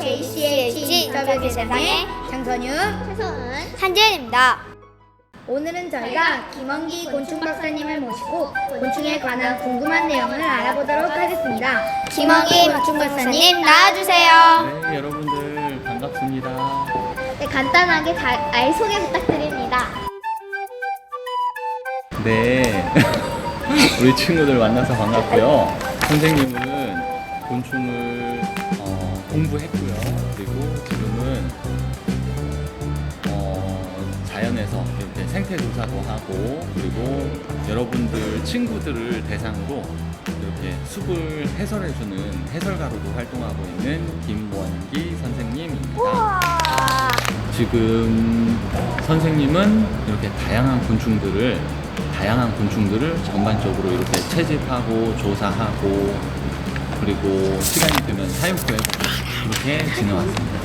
JCH 인터뷰 세상의 장선유 최소은 한재현입니다. 오늘은 저희가 김원기 곤충 박사님을 모시고 곤충에 관한 궁금한 내용을 알아보도록 하겠습니다. 김원기 곤충 박사님 나와주세요. 네, 여러분들 반갑습니다. 네, 간단하게 다, 알 소개 부탁드립니다. 네, 우리 친구들 만나서 반갑고요. 선생님은 곤충을 어, 공부했고요. 그리고 지금은 어, 자연에서 이렇게 생태 조사도 하고 그리고 여러분들 친구들을 대상으로 이렇게 숲을 해설해주는 해설가로도 활동하고 있는 김원기 선생님입니다. 지금 선생님은 이렇게 다양한 곤충들을 다양한 곤충들을 전반적으로 이렇게 채집하고 조사하고 그리고 시간이 되면 사육구해 이렇게 지내왔습니다.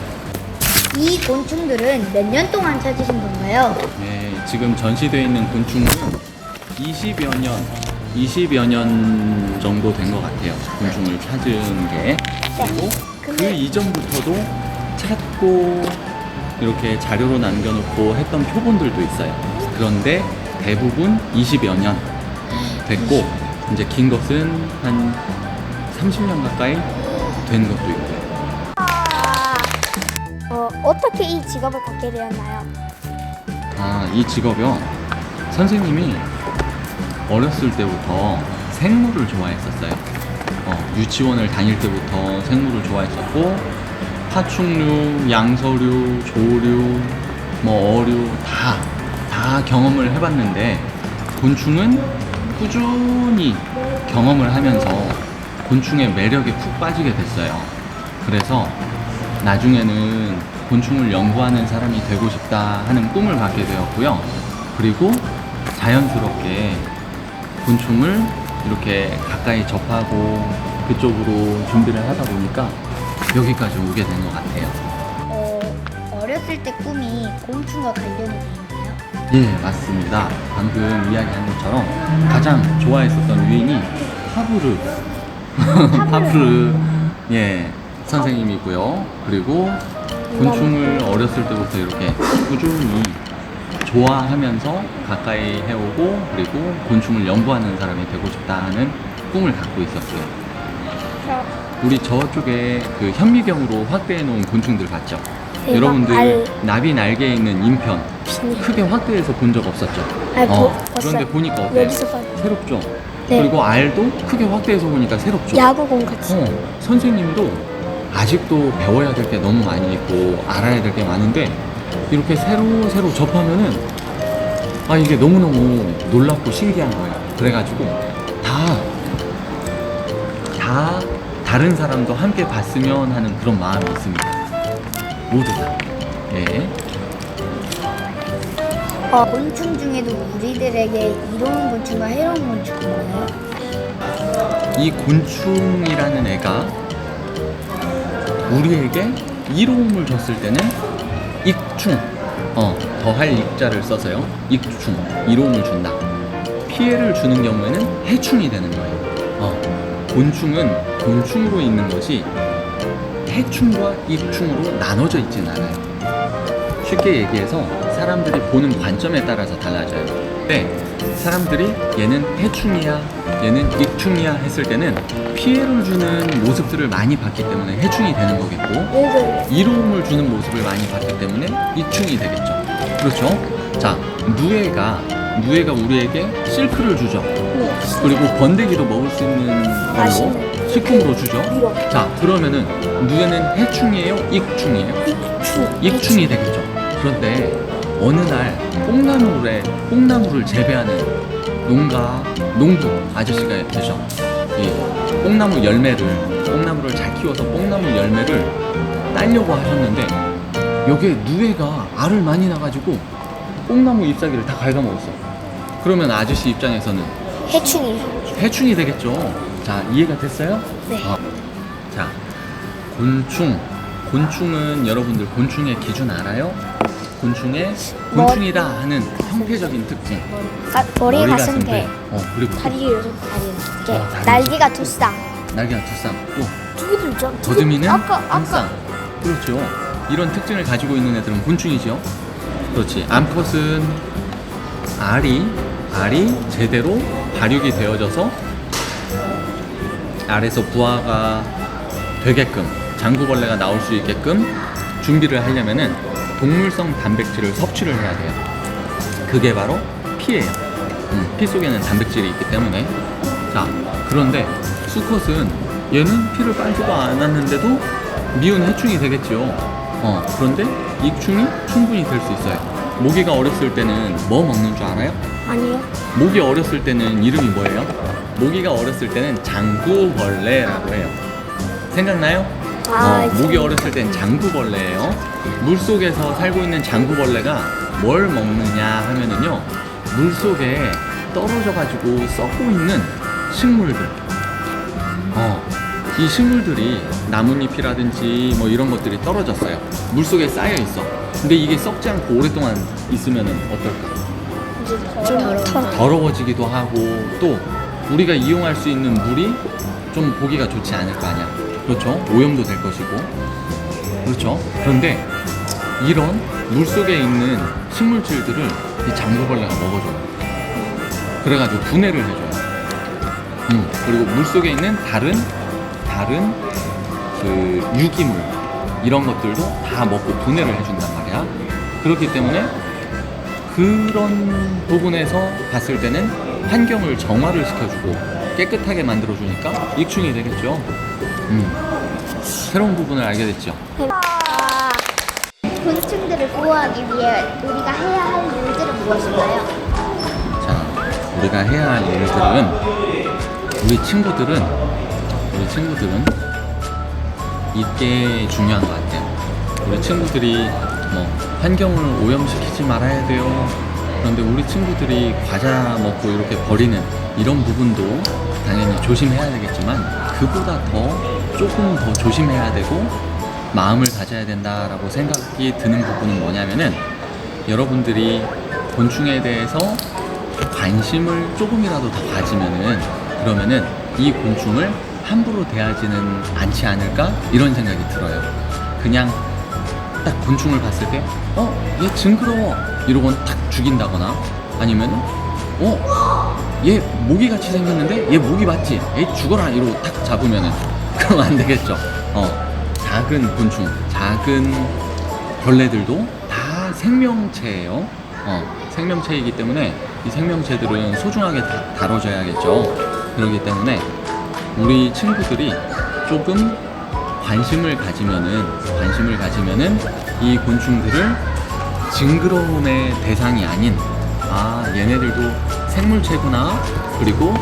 이 곤충들은 몇 년 동안 찾으신 건가요? 네, 지금 전시되어 있는 곤충은 20여 년, 20여 년 정도 된 것 같아요. 곤충을 찾은 게. 그리고 그 이전부터도 찾고 이렇게 자료로 남겨놓고 했던 표본들도 있어요. 그런데 대부분 20여 년 됐고, 이제 긴 것은 한 30년 가까이 된 것도 있고요. 어, 어떻게 이 직업을 갖게 되었나요? 아, 이 직업이요. 선생님이 어렸을 때부터 생물을 좋아했었어요. 어, 유치원을 다닐 때부터 생물을 좋아했었고, 파충류, 양서류, 조류, 뭐 어류 다, 다 경험을 해봤는데, 곤충은 꾸준히 경험을 하면서 곤충의 매력에 푹 빠지게 됐어요. 그래서 나중에는 곤충을 연구하는 사람이 되고 싶다 하는 꿈을 갖게 되었고요. 그리고 자연스럽게 곤충을 이렇게 가까이 접하고 그쪽으로 준비를 하다 보니까 여기까지 오게 된 것 같아요. 어, 어렸을 때 꿈이 곤충과 관련이 돼 있나요? 예, 맞습니다. 방금 이야기한 것처럼 가장 좋아했었던 유인이 하부르. 하부르. 예, 선생님이고요. 그리고 곤충을 어렸을 때부터 이렇게 꾸준히 좋아하면서 가까이 해오고 그리고 곤충을 연구하는 사람이 되고 싶다 하는 꿈을 갖고 있었고요. 우리 저쪽에 그 현미경으로 확대해 놓은 곤충들 봤죠? 대박, 여러분들 알. 나비 날개에 있는 인편 크게 확대해서 본 적 없었죠? 아, 보- 어. 그런데 보니까 어때요? 새롭죠? 네. 그리고 알도 크게 확대해서 보니까 새롭죠? 야구공 같이. 어, 선생님도 아직도 배워야 될 게 너무 많이 있고 알아야 될 게 많은데 이렇게 새로 새로 접하면은 아 이게 너무너무 놀랍고 신기한 거예요. 그래가지고 다, 다 다른 사람도 함께 봤으면 하는 그런 마음이 있습니다. 모두 다. 예. 어, 곤충 중에도 우리들에게 이로운 곤충과 해로운 곤충이 있나요? 이 곤충이라는 애가 우리에게 이로움을 줬을 때는 익충. 어, 더할 익자를 써서요. 익충 이로움을 준다. 피해를 주는 경우에는 해충이 되는 거예요. 어, 곤충은 곤충으로 있는 것이 해충과 익충으로 나눠져 있진 않아요. 쉽게 얘기해서 사람들이 보는 관점에 따라서 달라져요. 근데 사람들이 얘는 해충이야, 얘는 익충이야 했을 때는 피해를 주는 모습들을 많이 봤기 때문에 해충이 되는 거겠고 왜 이로움을 주는 모습을 많이 봤기 때문에 익충이 되겠죠. 그렇죠? 자, 누에가 누에가 우리에게 실크를 주죠. 그리고 번데기도 먹을 수 있는 걸로 식품으로 주죠. 자, 그러면은 누에는 해충이에요, 익충이에요? 익충. 익충이 되겠죠. 그런데 어느 날 뽕나무에 뽕나무를 재배하는 농가 농부 아저씨가 계셔. 이 뽕나무 열매를 뽕나무를 잘 키워서 뽕나무 열매를 따려고 하셨는데 여기에 누에가 알을 많이 나가지고 뽕나무 잎사귀를 다 갉아먹었어. 그러면 아저씨 입장에서는 해충이. 해충이 되겠죠. 자, 이해가 됐어요? 네. 어. 자, 곤충. 곤충은 여러분들 곤충의 기준 알아요? 곤충의 뭐- 곤충이다 하는 형태적인 특징. 가, 머리, 머리, 가슴, 배. 어, 그리고 또 다리 요즘 다리 이렇게. 어, 다리 날개가 두 쌍. 날개가 두 쌍, 또 두 개도 있죠. 두 개- 더듬이는 아까 한 아까 쌍. 그렇죠. 이런 특징을 가지고 있는 애들은 곤충이죠. 그렇지. 암컷은 알이 알이 제대로 발육이 되어져서 알에서 부화가 되게끔 장구벌레가 나올 수 있게끔 준비를 하려면은 동물성 단백질을 섭취를 해야 돼요. 그게 바로 피예요. 음, 피 속에는 단백질이 있기 때문에. 자, 그런데 수컷은 얘는 피를 빨지도 않았는데도 미운 해충이 되겠죠. 어, 그런데 익충이 충분히 될 수 있어요. 모기가 어렸을 때는 뭐 먹는 줄 알아요? 아니요. 모기 어렸을 때는 이름이 뭐예요? 모기가 어렸을 때는 장구벌레라고 해요. 생각나요? 아, 어, 모기 어렸을 땐 장구벌레예요. 물 속에서 살고 있는 장구벌레가 뭘 먹느냐 하면은요, 물 속에 떨어져 가지고 썩고 있는 식물들. 어, 이 식물들이 나뭇잎이라든지 뭐 이런 것들이 떨어졌어요. 물 속에 쌓여 있어. 근데 이게 썩지 않고 오랫동안 있으면은 어떨까? 좀. 더러워지기도 하고 또 우리가 이용할 수 있는 물이 좀 보기가 좋지 않을 거 아니야. 그렇죠? 오염도 될 것이고. 그렇죠? 그런데 이런 물 속에 있는 식물질들을 이 장구벌레가 먹어줘요. 그래가지고 분해를 해줘요. 음, 그리고 물 속에 있는 다른 다른 그 유기물 이런 것들도 다 먹고 분해를 해준단 말이야. 그렇기 때문에 그런 부분에서 봤을 때는 환경을 정화를 시켜주고 깨끗하게 만들어주니까 익충이 되겠죠. 음. 새로운 부분을 알게 됐죠. 곤충들을 보호하기 위해 우리가 해야 할 일들은 무엇인가요? 자, 우리가 해야 할 일들은 우리 친구들은 우리 친구들은 이게 중요한 것 같아요. 우리 친구들이 뭐 환경을 오염시키지 말아야 돼요. 그런데 우리 친구들이 과자 먹고 이렇게 버리는 이런 부분도 당연히 조심해야 되겠지만 그보다 더 조금 더 조심해야 되고 마음을 가져야 된다라고 생각이 드는 부분은 뭐냐면은 여러분들이 곤충에 대해서 관심을 조금이라도 더 가지면은 그러면은 이 곤충을 함부로 대하지는 않지 않을까 이런 생각이 들어요. 그냥 딱 곤충을 봤을 때, 어, 얘 징그러워 이러곤 탁 죽인다거나 아니면 어, 얘 모기 같이 생겼는데 얘 모기 맞지? 얘 죽어라 이러고 탁 잡으면은 그러면 안 되겠죠. 어, 작은 곤충, 작은 벌레들도 다 생명체예요. 어, 생명체이기 때문에 이 생명체들은 소중하게 다, 다뤄져야겠죠. 그렇기 때문에 우리 친구들이 조금 관심을 가지면은 관심을 가지면은 이 곤충들을 징그러움의 대상이 아닌 아 얘네들도 생물체구나 그리고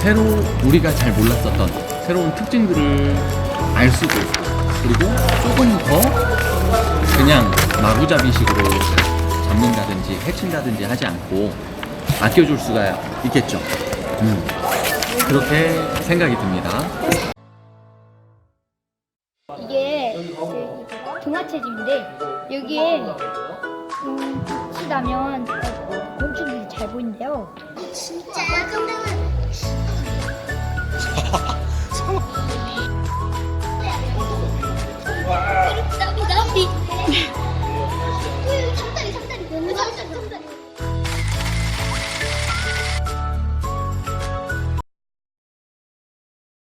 새로 우리가 잘 몰랐었던 새로운 특징들을 알 수도 있고 그리고 조금 더 그냥 마구잡이식으로 잡는다든지 해친다든지 하지 않고 아껴줄 수가 있겠죠. 음, 그렇게 생각이 듭니다. 이게 그 동화책임인데 여기에 음, 빛이 나면 어, 곤충들이 잘 보인대요. 진짜야? 근데 왜